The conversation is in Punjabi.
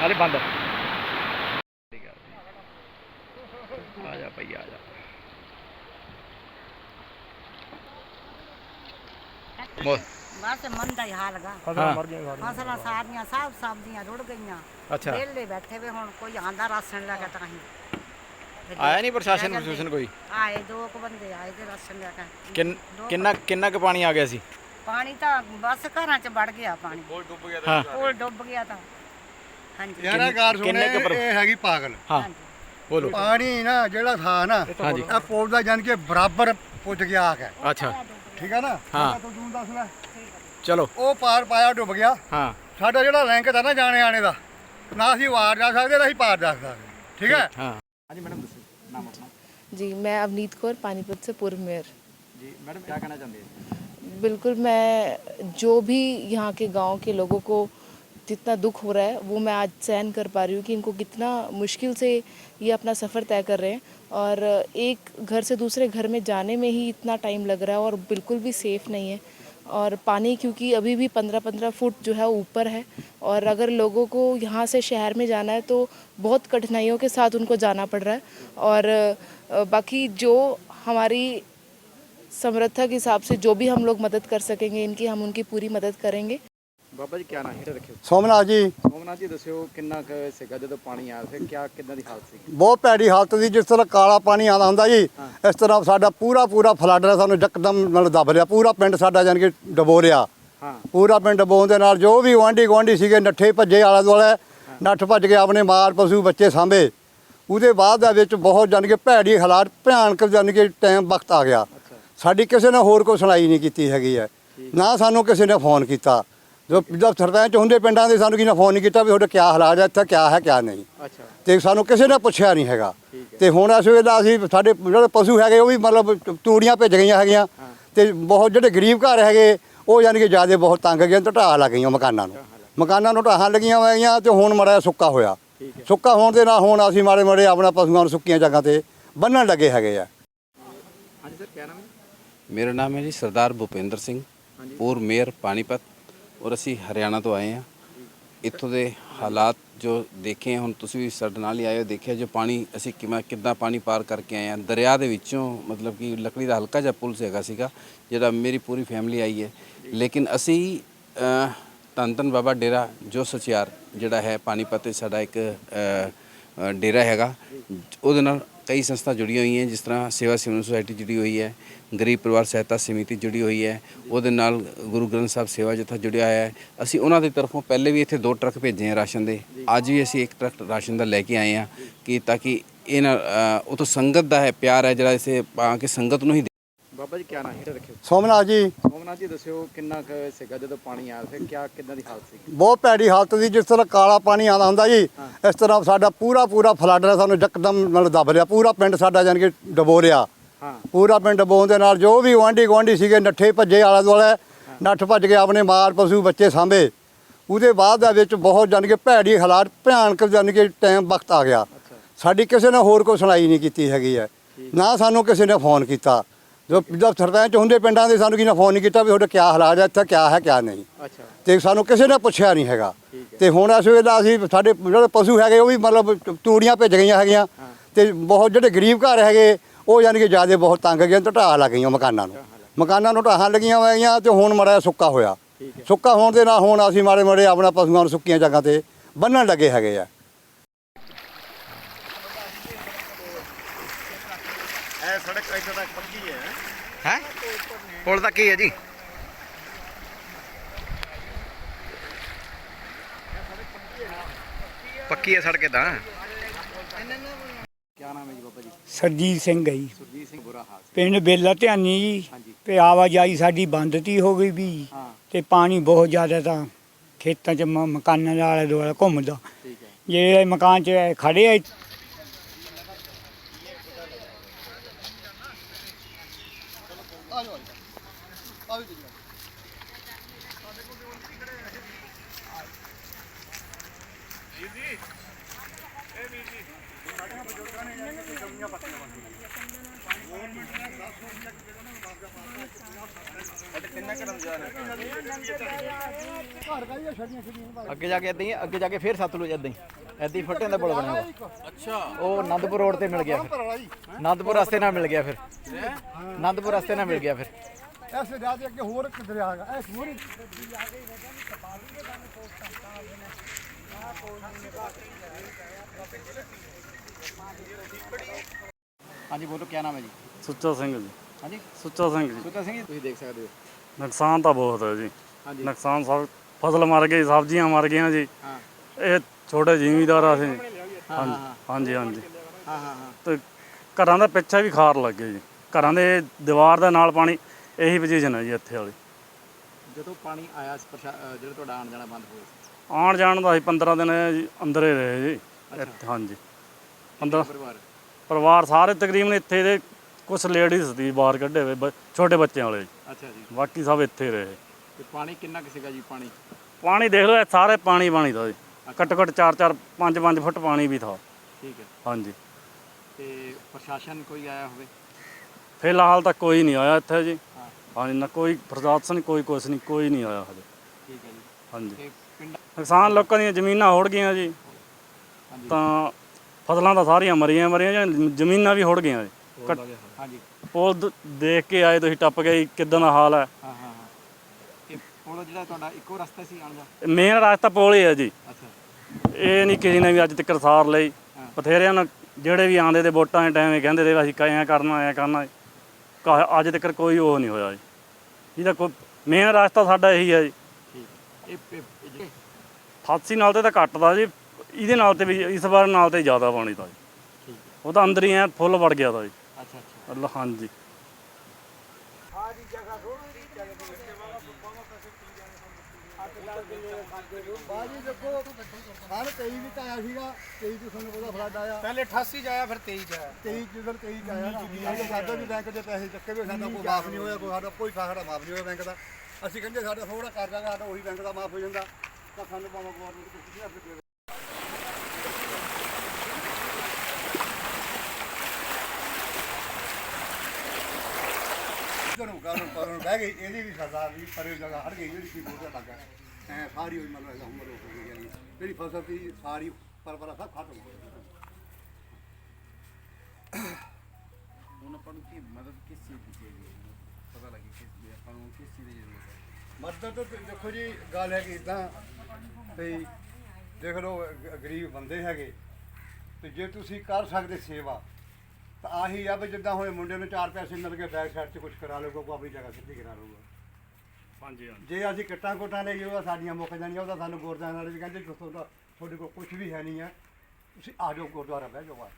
ਹਾਲੇ ਬੰਦ ਆ। ਜਾ ਭਈ ਆ ਜਾ ਮੋ ਬਸ ਮੰਦਾ ਹੀ ਹਾਲ ਗਾ। ਹਾਂ। ਫਸਲਾਂ ਸਾਰੀਆਂ ਸਭ ਸਬਜ਼ੀਆਂ ਰੁੜ ਗਈਆਂ। ਅੱਛਾ। ਵਿਹਲੇ ਬੈਠੇ ਵੇ ਹੁਣ ਕੋਈ ਆਂਦਾ ਰਾਸ਼ਨ ਲੈ ਕੇ ਤਾਂ ਫਿਰ ਆਇਆ ਨਹੀਂ ਪ੍ਰਸ਼ਾਸਨ। ਪ੍ਰਸ਼ਾਸਨ ਕੋਈ? ਆਏ ਦੋ ਕੁ ਬੰਦੇ ਆਏ ਤੇ ਰਾਸ਼ਨ ਲੈ ਕੇ ਕਿੰਨ- ਕਿੰਨਾ ਕਿੰਨਾ ਕੁ ਪਾਣੀ ਆ ਗਿਆ ਸੀ? ਪਾਣੀ ਤਾਂ ਬਸ ਘਰਾਂ 'ਚ ਵੜ ਗਿਆ ਪਾਣੀ। ਹਾਂ। ਕੋਲ ਡੁੱਬ ਗਿਆ ਤਾਂ। ਹਾਂਜੀ। ਯਾਰਾ ਗੱਲ ਸੁਣੇ ਕਿੰਨੇ ਕੁ ਪਰ- ਇਹ ਹੈਗੀ ਪਾਗਲ। ਹਾਂ ਹਾਂਜੀ। ਬੋਲੋ। ਪਾਣੀ ਨਾ ਜਿਹੜਾ ਥਾ ਨਾ ਹਾਂਜੀ ਇਹ ਪੁਲ ਦਾ ਜਾਨ ਕੇ ਬਰਾਬਰ ਪੁੱਜ ਗਿਆ ਆ ਕੇ। ਅੱਛਾ। ਠੀਕ ਹੈ ਨਾ? ਹਾਂ। ਤੂੰ ਜੂਨ ਦੱਸ ਲੈ। ਚਲੋ। ਉਹ ਪਾਰ ਪਾਇਆ ਡੁੱਬ ਗਿਆ। ਹਾਂ। ਸਾਡਾ ਜਿਹੜਾ ਲਿੰਕ ਤਾਂ ਨਾ ਜਾਣੇ ਆਣੇ ਦਾ ਨਾ ਅਸੀਂ ਵਾਰ ਜਾ ਸਕਦੇ ਨਾ ਅਸੀਂ ਪਾਰ ਜਾ ਸਕਦੇ। ਠੀਕ ਹੈ ਹਾਂ। हाँ जी मैं अवनीत कौर पानीपत से पूर्व मेयर। जी मैडम क्या कहना चाहती है? बिल्कुल मैं जो भी यहाँ के गाँव के लोगों को जितना दुख हो रहा है वो मैं आज सहन कर पा रही हूँ कि इनको कितना मुश्किल से ये अपना सफ़र तय कर रहे हैं। और एक घर से दूसरे घर में जाने में ही इतना टाइम लग रहा है और बिल्कुल भी सेफ़ नहीं है। और पानी क्योंकि अभी भी पंद्रह पंद्रह फुट जो है ऊपर है और अगर लोगों को यहाँ से शहर में जाना है तो बहुत कठिनाइयों के साथ उनको जाना पड़ रहा है और बाकी जो हमारी समर्था के हिसाब से जो भी हम लोग मदद कर सकेंगे, इनकी हम उनकी पूरी मदद करेंगे। ਬਾਬਾ ਜੀ ਕੀ ਨਾਮ ਹੈ? ਰੱਖਿਓ ਸੋਮਨਾਥ ਜੀ ਸੋਮਨਾਥ ਜੀ ਦੱਸਿਓ ਕਿੰਨਾ ਕੁ ਸੀਗਾ ਜਦੋਂ ਪਾਣੀ ਆਇਆ ਸੀ ਕਿਆ ਕਿੱਦਾਂ ਦੀ ਹਾਲਤ ਸੀ ਬਹੁਤ ਭੈੜੀ ਹਾਲਤ ਸੀ ਜਿਸ ਤਰ੍ਹਾਂ ਕਾਲਾ ਪਾਣੀ ਆਉਂਦਾ ਹੁੰਦਾ ਜੀ ਇਸ ਤਰ੍ਹਾਂ ਸਾਡਾ ਪੂਰਾ ਪੂਰਾ ਫਲੱਡ ਨੇ ਸਾਨੂੰ ਯਕਦਮ ਨਾਲ ਦਬ ਲਿਆ ਪੂਰਾ ਪਿੰਡ ਸਾਡਾ ਜਾਨ ਕੇ ਡਬੋ ਲਿਆ ਹਾਂ। ਪੂਰਾ ਪਿੰਡ ਡਬੋਣ ਦੇ ਨਾਲ ਜੋ ਵੀ ਗੁਆਂਢੀ ਗੁਆਂਢੀ ਸੀਗੇ ਨੱਠੇ ਭੱਜੇ ਆਲੇ ਦੁਆਲੇ ਨੱਠ ਭੱਜ ਕੇ ਆਪਣੇ ਮਾਲ ਪਸ਼ੂ ਬੱਚੇ ਸਾਂਭੇ। ਉਹਦੇ ਬਾਅਦ ਦੇ ਵਿੱਚ ਬਹੁਤ ਜਾਨ ਕੇ ਭੈੜੀ ਹਾਲਾਤ ਭਿਆਨਕ ਜਾਨ ਕੇ ਟਾਈਮ ਵਕਤ ਆ ਗਿਆ। ਸਾਡੀ ਕਿਸੇ ਨੇ ਹੋਰ ਕੋਈ ਸੁਣਾਈ ਨਹੀਂ ਕੀਤੀ ਹੈਗੀ ਹੈ। ਨਾ ਸਾਨੂੰ ਕਿਸੇ ਨੇ ਫੋਨ ਕੀਤਾ। ਜੋ ਜਦ ਸਰਪੰਚ ਹੁੰਦੇ ਪਿੰਡਾਂ ਦੇ ਸਾਨੂੰ ਕਿਸੇ ਨੇ ਫੋਨ ਨਹੀਂ ਕੀਤਾ ਵੀ ਤੁਹਾਡੇ ਕੀ ਹਾਲਾਤ ਹੈ ਇੱਥੇ ਕਿਆ ਹੈ ਕਿਆ ਨਹੀਂ। ਅੱਛਾ। ਤੇ ਸਾਨੂੰ ਕਿਸੇ ਨੇ ਪੁੱਛਿਆ ਨਹੀਂ ਹੈਗਾ। ਤੇ ਹੁਣ ਇਸ ਵੇਲੇ ਅਸੀਂ ਸਾਡੇ ਜਿਹੜੇ ਪਸ਼ੂ ਹੈਗੇ ਉਹ ਵੀ ਮਤਲਬ ਤੂੜੀਆਂ ਭੇਜ ਗਈਆਂ ਹੈਗੀਆਂ। ਤੇ ਬਹੁਤ ਜਿਹੜੇ ਗਰੀਬ ਘਰ ਹੈਗੇ ਉਹ ਯਾਨੀ ਕਿ ਜ਼ਿਆਦਾ ਬਹੁਤ ਤੰਗ ਗਏ ਤੇ ਢਾਹ ਲੱਗ ਗਈਆਂ ਮਕਾਨਾਂ ਨੂੰ। ਮਕਾਨਾਂ ਨੂੰ ਢਾਹਾਂ ਲੱਗੀਆਂ ਹੋਈਆਂ ਤੇ ਹੁਣ ਮੜਾ ਸੁੱਕਾ ਹੋਇਆ। ਸੁੱਕਾ ਹੋਣ ਦੇ ਨਾਲ ਹੁਣ ਅਸੀਂ ਮਾੜੇ ਮਾੜੇ ਆਪਣਾ ਪਸ਼ੂਆਂ ਨੂੰ ਸੁੱਕੀਆਂ ਜਗ੍ਹਾ ਤੇ ਬੰਨਣ ਲੱਗੇ ਹੈਗੇ ਆ। ਹਾਂਜੀ ਸਰ ਕੀ ਨਾਮ ਹੈ? ਮੇਰਾ ਨਾਮ ਹੈ ਜੀ ਸਰਦਾਰ ਭੁਪਿੰਦਰ ਸਿੰਘ ਪੂਰ ਮੇਅਰ ਪਾਣੀਪਤ। ਔਰ ਅਸੀਂ ਹਰਿਆਣਾ ਤੋਂ ਆਏ ਹਾਂ। ਇੱਥੋਂ ਦੇ ਹਾਲਾਤ ਜੋ ਦੇਖੇ ਹੁਣ ਤੁਸੀਂ ਵੀ ਸਾਡੇ ਨਾਲ ਹੀ ਆਏ ਹੋ ਦੇਖਿਆ, ਜੋ ਪਾਣੀ ਅਸੀਂ ਕਿਵੇਂ ਕਿੱਦਾਂ ਪਾਣੀ ਪਾਰ ਕਰਕੇ ਆਏ ਹਾਂ। ਦਰਿਆ ਦੇ ਵਿੱਚੋਂ ਮਤਲਬ ਕਿ ਲੱਕੜੀ ਦਾ ਹਲਕਾ ਜਿਹਾ ਪੁਲ ਹੈਗਾ ਸੀਗਾ, ਜਿਹੜਾ ਮੇਰੀ ਪੂਰੀ ਫੈਮਿਲੀ ਆਈ ਹੈ। ਲੇਕਿਨ ਅਸੀਂ ਧੰਨ ਧੰਨ ਬਾਬਾ ਡੇਰਾ ਜੋ ਸਚਿਆਰ ਜਿਹੜਾ ਹੈ, ਪਾਣੀਪਤ ਤੇ ਸਾਡਾ ਇੱਕ ਡੇਰਾ ਹੈਗਾ। ਉਹਦੇ ਨਾਲ ਕਈ ਸੰਸਥਾ ਜੁੜੀਆਂ ਹੋਈਆਂ ਜਿਸ ਤਰ੍ਹਾਂ ਸੇਵਾ ਸਿਵਲ ਸੁਸਾਇਟੀ ਜੁੜੀ ਹੋਈ ਹੈ ਗਰੀਬ ਪਰਿਵਾਰ ਸਹਾਇਤਾ ਸਮਿਤੀ ਜੁੜੀ ਹੋਈ ਹੈ ਉਹਦੇ ਨਾਲ ਗੁਰੂ ਗ੍ਰੰਥ ਸਾਹਿਬ ਸੇਵਾ ਜਥਾ ਜੁੜਿਆ ਹੋਇਆ ਹੈ। ਅਸੀਂ ਉਹਨਾਂ ਦੇ ਤਰਫੋਂ ਪਹਿਲੇ ਵੀ ਇੱਥੇ ਦੋ ਟਰੱਕ ਭੇਜੇ ਆ ਰਾਸ਼ਨ ਦੇ। ਅੱਜ ਵੀ ਅਸੀਂ ਇੱਕ ਟਰੱਕ ਰਾਸ਼ਨ ਦਾ ਲੈ ਕੇ ਆਏ ਆ ਕਿ ਤਾਂ ਕਿ ਇਹਨਾਂ ਅ, ਉਹ ਤੋਂ ਸੰਗਤ ਦਾ ਹੈ ਪਿਆਰ ਹੈ ਜਿਹੜਾ ਇਸੇ ਪਾ ਕੇ ਸੰਗਤ ਨੂੰ ਹੀ ਬਾਬਾ ਜੀ ਕੀ ਨਾਮ ਹੈ? ਰੱਖਿਓ ਸੋਮਨਾਥ ਜੀ ਸੋਮਨਾਥ ਜੀ ਦੱਸਿਓ ਕਿੰਨਾ ਕੁ ਸੀਗਾ ਜਦੋਂ ਪਾਣੀ ਆਇਆ ਸੀ ਕਿਆ ਕਿੱਦਾਂ ਦੀ ਹਾਲਤ ਸੀ ਬਹੁਤ ਭੈੜੀ ਹਾਲਤ ਸੀ ਜਿਸ ਤਰ੍ਹਾਂ ਕਾਲਾ ਪਾਣੀ ਆਉਂਦਾ ਹੁੰਦਾ ਜੀ ਇਸ ਤਰ੍ਹਾਂ ਸਾਡਾ ਪੂਰਾ ਪੂਰਾ ਫਲੱਡ ਨੇ ਸਾਨੂੰ ਯਕਦਮ ਨਾਲ ਦਬ ਲਿਆ ਪੂਰਾ ਪਿੰਡ ਸਾਡਾ ਜਾਨ ਕੇ ਡਬੋ ਲਿਆ ਹਾਂ। ਪੂਰਾ ਪਿੰਡ ਡਬੋਣ ਦੇ ਨਾਲ ਜੋ ਵੀ ਗੁਆਂਢੀ ਗੁਆਂਢੀ ਸੀਗੇ ਨੱਠੇ ਭੱਜੇ ਆਲੇ ਦੁਆਲੇ ਨੱਠ ਭੱਜ ਕੇ ਆਪਣੇ ਮਾਲ ਪਸ਼ੂ ਬੱਚੇ ਸਾਂਭੇ। ਉਹਦੇ ਬਾਅਦ ਦੇ ਵਿੱਚ ਬਹੁਤ ਜਾਨ ਕੇ ਭੈੜੀ ਹਾਲਾਤ ਭਿਆਨਕ ਜਾਨ ਕੇ ਟਾਈਮ ਵਕਤ ਆ ਗਿਆ। ਸਾਡੀ ਕਿਸੇ ਨੇ ਹੋਰ ਕੋਈ ਸੁਣਾਈ ਨਹੀਂ ਕੀਤੀ ਹੈਗੀ ਹੈ। ਨਾ ਸਾਨੂੰ ਕਿਸੇ ਨੇ ਫੋਨ ਕੀਤਾ। ਜੋ ਜਦ ਸਰਪੰਚ ਹੁੰਦੇ ਪਿੰਡਾਂ ਦੇ ਸਾਨੂੰ ਕਿਸੇ ਨੇ ਫੋਨ ਨਹੀਂ ਕੀਤਾ ਵੀ ਤੁਹਾਡੇ ਕੀ ਹਾਲਾਤ ਹੈ ਇੱਥੇ ਕਿਆ ਹੈ ਕਿਆ ਨਹੀਂ। ਅੱਛਾ। ਤੇ ਸਾਨੂੰ ਕਿਸੇ ਨੇ ਪੁੱਛਿਆ ਨਹੀਂ ਹੈਗਾ। ਤੇ ਹੁਣ ਇਸ ਵੇਲੇ ਅਸੀਂ ਸਾਡੇ ਜਿਹੜੇ ਪਸ਼ੂ ਹੈਗੇ ਉਹ ਵੀ ਮਤਲਬ ਤੂੜੀਆਂ ਭੇਜ ਗਈਆਂ ਹੈਗੀਆਂ। ਤੇ ਬਹੁਤ ਜਿਹੜੇ ਗਰੀਬ ਘਰ ਹੈਗੇ ਉਹ ਯਾਨੀ ਕਿ ਜ਼ਿਆਦਾ ਬਹੁਤ ਤੰਗ ਗਏ ਤੇ ਢਾਹ ਲੱਗ ਗਈਆਂ ਮਕਾਨਾਂ ਨੂੰ। ਮਕਾਨਾਂ ਨੂੰ ਢਾਹਾਂ ਲੱਗੀਆਂ ਹੋਈਆਂ ਤੇ ਹੁਣ ਮੜਾ ਸੁੱਕਾ ਹੋਇਆ। ਸੁੱਕਾ ਹੋਣ ਦੇ ਨਾਲ ਹੁਣ ਅਸੀਂ ਮਾੜੇ ਮਾੜੇ ਆਪਣਾ ਪਸ਼ੂਆਂ ਨੂੰ ਸੁੱਕੀਆਂ ਜਗ੍ਹਾ ਤੇ ਬੰਨਣ ਲੱਗੇ ਹੈਗੇ ਆ। ਹੈ? ਪੁਲ ਤੱਕ ਹੀ ਹੈ ਜੀ। ਪੱਕੀ ਹੈ ਸੜਕ ਤਾਂ। ਕੀ ਨਾਮ ਹੈ ਜੀ ਬਾਬਾ ਜੀ? ਸਰਜੀਤ ਸਿੰਘ ਹੈ ਜੀ। ਸੁਰਜੀਤ ਸਿੰਘ ਬੁਰਾ ਹਾਲ ਸੀ। ਪਿੰਡ ਬੇਲਾ ਧਿਆਨੀ ਜੀ ਤੇ ਆਵਾਜਾਈ ਸਾਡੀ ਬੰਦ ਤੀ ਹੋ ਗਈ ਵੀ ਤੇ ਪਾਣੀ ਬਹੁਤ ਜ਼ਿਆਦਾ ਤਾਂ ਖੇਤਾਂ 'ਚ ਮਕਾਨਾਂ ਦੇ ਆਲੇ ਦੁਆਲੇ ਘੁੰਮਦਾ। ਠੀਕ ਹੈ। ਜਿਹੜੇ ਮਕਾਨ 'ਚ ਖੜੇ ਆ ਅੱਗੇ ਜਾ ਕੇ ਏਦਾਂ ਹੀ ਅੱਗੇ ਜਾ ਕੇ ਫੇਰ ਸਤਲੁਜ ਏਦਾਂ ਹੀ। ਏਦਾਂ ਹੀ ਫੱਟਿਆਂ ਦਾ ਪੁਲ ਬਣਿਆ ਹੋਇਆ ਅੱਛਾ। ਉਹ ਆਨੰਦਪੁਰ ਰੋਡ ਤੇ ਮਿਲ ਗਿਆ ਫਿਰ। ਆਨੰਦਪੁਰ ਰਸਤੇ ਨਾਲ ਮਿਲ ਗਿਆ ਫਿਰ। ਆਨੰਦਪੁਰ ਰਸਤੇ ਨਾਲ ਮਿਲ ਗਿਆ ਫਿਰ। ਐਸੇ ਦਰਿਆ ਦੇ ਅੱਗੇ ਹੋਰ ਇੱਕ ਦਰਿਆ ਹੈਗਾ ਐਸ ਹੋਰ ਹਾਂਜੀ ਬੋਲੋ ਕੀ ਨਾਮ ਹੈ ਜੀ? ਸੁੱਚਾ ਸਿੰਘ ਜੀ। ਹਾਂਜੀ। ਸੁੱਚਾ ਸਿੰਘ ਜੀ। ਸੁੱਚਾ ਸਿੰਘ ਜੀ ਤੁਸੀਂ ਦੇਖ ਸਕਦੇ ਹੋ। ਨੁਕਸਾਨ ਤਾਂ ਬਹੁਤ ਹੈ ਜੀ। ਹਾਂਜੀ। ਨੁਕਸਾਨ ਸਭ ਫਸਲ ਮਰ ਗਈ ਸਬਜ਼ੀਆਂ ਮਰ ਗਈਆਂ ਜੀ। ਹਾਂ। ਇਹ ਛੋਟੇ ਜ਼ਿਮੀਂਦਾਰ ਆ ਅਸੀਂ। ਹਾਂ ਹਾਂਜੀ ਹਾਂਜੀ। ਹਾਂ ਹਾਂ ਹਾਂ। ਤੇ ਘਰਾਂ ਦਾ ਪਿੱਛੇ ਵੀ ਖਾਰ ਲੱਗ ਗਏ ਜੀ। ਘਰਾਂ ਦੇ ਦੀਵਾਰ ਦੇ ਨਾਲ ਪਾਣੀ ਇਹੀ ਪੋਜੀਸ਼ਨ ਹੈ ਜੀ ਇੱਥੇ ਵਾਲੀ। ਜਦੋਂ ਪਾਣੀ ਆਇਆ ਸੀ ਪ੍ਰਸ਼ਾ- ਅਹ ਜਿਹੜਾ ਤੁਹਾਡਾ ਆਉਣ ਜਾਣਾ ਬੰਦ ਹੋ ਗਿਆ ਸੀ? ਆਉਣ ਜਾਣ ਦਾ ਅਸੀਂ 15 ਦਿਨ ਜੀ ਅੰਦਰ ਹੀ ਰਹੇ ਜੀ। ਇੱਥੇ ਹਾਂਜੀ। 15 ਪਰਿਵਾਰ? ਪਰਿਵਾਰ ਸਾਰੇ ਤਕਰੀਬਨ ਇੱਥੇ ਦੇ ਕੁਝ ਲੇਡੀਜ਼ ਸੀ ਬਾਹਰ ਕੱਢੇ ਹੋਏ ਬ- ਛੋਟੇ ਬੱਚਿਆਂ ਵਾਲੇ। ਜੀ। ਅੱਛਾ ਜੀ। ਬਾਕੀ ਸਭ ਇੱਥੇ ਰਹੇ। ਤੇ ਪਾਣੀ ਕਿੰਨਾ ਕੁ ਸੀਗਾ ਜੀ ਪਾਣੀ? ਪਾਣੀ ਦੇਖ ਲਓ ਇਹ ਸਾਰੇ ਪਾਣੀ ਪਾਣੀ ਦਾ ਜੀ। ਘੱਟੋ ਘੱਟ 4-4 5-5 ਫੁੱਟ ਪਾਣੀ ਵੀ ਥਾ। ਠੀਕ ਹੈ। ਹਾਂਜੀ। ਤੇ ਪ੍ਰਸ਼ਾਸਨ ਕੋਈ ਆਇਆ ਹੋਵੇ? ਫਿਲਹਾਲ ਤਾਂ ਕੋਈ ਨਹੀਂ ਆਇਆ ਇੱਥੇ ਜੀ। ਹਾਂ। ਹਾਂਜੀ ਨਾ ਕੋਈ ਪ੍ਰਸ਼ਾਸਨ ਕੋਈ ਕੁਛ ਨਹੀਂ ਕੋਈ ਨਹੀਂ ਆਇਆ ਹਜੇ। ਠੀਕ ਹੈ ਜੀ। ਹਾਂਜੀ। ਤੇ ਪਿੰਡ ਨੁਕਸਾਨ ਲੋਕਾਂ ਦੀਆਂ ਜ਼ਮੀਨਾਂ ਹੋੜ ਗਈਆਂ ਜੀ। ਹਾਂਜੀ। ਤਾਂ ਫਸਲਾਂ ਤਾਂ ਸਾਰੀਆਂ ਮਰੀਆਂ ਮਰੀਆਂ ਜਾਂ ਜ਼ਮੀਨਾਂ ਵੀ ਹੋੜ ਗਈਆਂ ਜੀ। ਘੱਟ- ਹਾਂਜੀ। ਪੁਲ ਦ- ਦੇਖ ਕੇ ਆਏ ਤੁਸੀਂ ਟੱਪ ਗਏ ਕਿਦਾਂ ਦਾ ਹਾਲ ਹੈ। ਹਾਂ ਹਾਂ ਹਾਂ। ਇਹ ਪੁਲ ਜਿਹੜਾ ਤੁਹਾਡਾ ਇੱਕੋ ਰਸਤਾ ਸੀ ਆਉਣ ਦਾ? ਮੇਨ ਰਸਤਾ ਪੁਲ ਹੀ ਹੈ ਜੀ। ਅੱਛਾ। ਇਹ ਨਹੀਂ ਕਿਸੇ ਨੇ ਵੀ ਅੱਜ ਤੱਕ ਸਾਰ ਲਈ। ਹਾਂ। ਬਥੇਰਿਆਂ ਨੂੰ ਜਿਹੜੇ ਵੀ ਆਂਦੇ ਤੇ ਵੋਟਾਂ ਦੇ ਟਾਈਮ ਇਹ ਕਹਿੰਦੇ ਤੇ ਅਸੀਂ ਐਂ ਕਰਨਾ ਐਂ ਕਰਨਾ। ਕਾ- ਅੱਜ ਤੱਕ ਕੋਈ ਉਹ ਨਹੀਂ ਹੋਇਆ ਜੀ। ਇਹਦਾ ਕੋਈ ਮੇਨ ਰਸਤਾ ਸਾਡਾ ਇਹੀ ਹੈ ਜੀ। ਠੀਕ ਹੈ। ਇਹ ਇਹ- ਇਹ ਜਿਹੜੇ- ਫਾਸੀ ਨਾਲ ਤੇ ਤਾਂ ਘੱਟਦਾ ਜੀ। ਇਹਦੇ ਨਾਲ ਤੇ ਵੀ ਇਸ ਵਾਰ ਨਾਲ ਤੇ ਜ਼ਿਆਦਾ ਪਾਣੀ ਦਾ ਜੀ। ਠੀਕ ਉਹ ਤਾਂ ਅੰਦਰ ਹੀ ਐ ਫੁੱਲ ਵੜ ਗਿਆ ਦਾ ਜੀ। ਅੱਲਾ ਹਾਂਜੀ। ਬਾਜੀ ਦੇਖੋ ਹਰ 23 ਵਿੱਚ ਆਇਆ ਸੀਗਾ 23 ਚ ਫਲੱਡ ਆਇਆ ਪਹਿਲੇ 88 ਚ ਆਇਆ। ਫਿਰ 23 ਚ ਆਇਆ 23 ਜਦੋਂ 23 ਚ ਆਇਆ ਨਾ ਅੱਜ ਸਾਡਾ ਵੀ ਬੈਂਕ ਦੇ ਪੈਸੇ ਚੱਕੇ ਵੀ ਸਾਡਾ ਕੋਈ ਮਾਫ ਨਹੀਂ ਹੋਇਆ ਕੋਈ ਸਾਡਾ ਕੋਈ ਸਾਡਾ ਮਾਫ ਨਹੀਂ ਹੋਇਆ ਬੈਂਕ ਦਾ। ਅਸੀਂ ਕਹਿੰਦੇ ਸਾਡਾ ਥੋੜਾ ਕਰ ਦਾਂਗਾ ਸਾਡਾ ਉਹੀ ਬੈਂਕ ਦਾ ਮਾਫ ਹੋ ਜਾਂਦਾ। ਤਾਂ ਸਾਨੂੰ ਭਾਵੇਂ ਗਵਰਨਮੈਂਟ ਕੁਝ ਨਹੀਂ ਆਪੇ ਕਾਰਨ ਪਰਨ ਬਹਿ ਗਈ ਇਹਦੀ ਵੀ ਸਜ਼ਾ ਵੀ ਪਰੇ ਜਗ੍ਹਾ ਹਟ ਗਈ ਜਿਹੜੀ ਕੀ ਬੋਲਦਾ ਲੱਗਾ। ਐ ਸਾਰੀ ਹੋਈ ਮਤਲਬ ਇਹਦਾ ਉਮਰ ਹੋ ਗਈ ਯਾਨੀ ਜਿਹੜੀ ਫਸਲ ਸੀ ਸਾਰੀ ਪਰਪਰਾ ਸਭ ਖਤਮ ਹੋ ਗਈ। ਹੁਣ ਆਪਾਂ ਨੂੰ ਕੀ ਮਦਦ ਕਿਸ ਚੀਜ਼ ਦੀ ਚਾਹੀਦੀ ਪਤਾ ਲੱਗੇ ਕਿਸ ਦੀ ਆਪਾਂ ਨੂੰ ਕਿਸ ਚੀਜ਼ ਦੀ ਜ਼ਰੂਰਤ ਹੈ? ਮਦਦ ਤਾਂ ਦੇਖੋ ਜੀ ਗੱਲ ਹੈ ਕਿ ਇਦਾਂ ਤੇ ਦੇਖ ਲਓ ਗਰੀਬ ਬੰਦੇ ਹੈਗੇ ਤੇ ਜੇ ਤੁਸੀਂ ਕਰ ਸਕਦੇ ਸੇਵਾ ਤਾਂ ਆਹੀ ਆ ਵੀ ਜਿੱਦਾਂ ਹੁਣ ਮੁੰਡੇ ਨੂੰ ਚਾਰ ਪੈਸੇ ਮਿਲ ਗਏ ਬੈਕ ਸਾਈਡ 'ਚ ਕੁਝ ਕਰਾ ਲਊਗਾ ਕੋਈ ਆਪਣੀ ਜਗ੍ਹਾ ਸਿੱਧੀ ਕਰਾ ਲਊਗਾ। ਹਾਂਜੀ ਹਾਂਜੀ। ਜੇ ਅਸੀਂ ਕਿੱਟਾਂ ਕੋਟਾਂ ਲਈ ਉਹ ਸਾਡੀਆਂ ਮੁੱਕ ਜਾਣੀਆਂ ਉਹਦਾ ਸਾਨੂੰ ਗੁਰਦੁਆਰਾ ਵਾਲੇ ਵੀ ਕਹਿੰਦੇ ਤੁਹਾਡਾ ਤੁਹਾਡੇ ਕੋਲ ਕੁਝ ਵੀ ਹੈ ਨਹੀਂ ਹੈ। ਤੁਸੀਂ ਆ ਜਾਓ ਗੁਰਦੁਆਰਾ ਬਹਿ ਜਾਓ ਆ ਕੇ।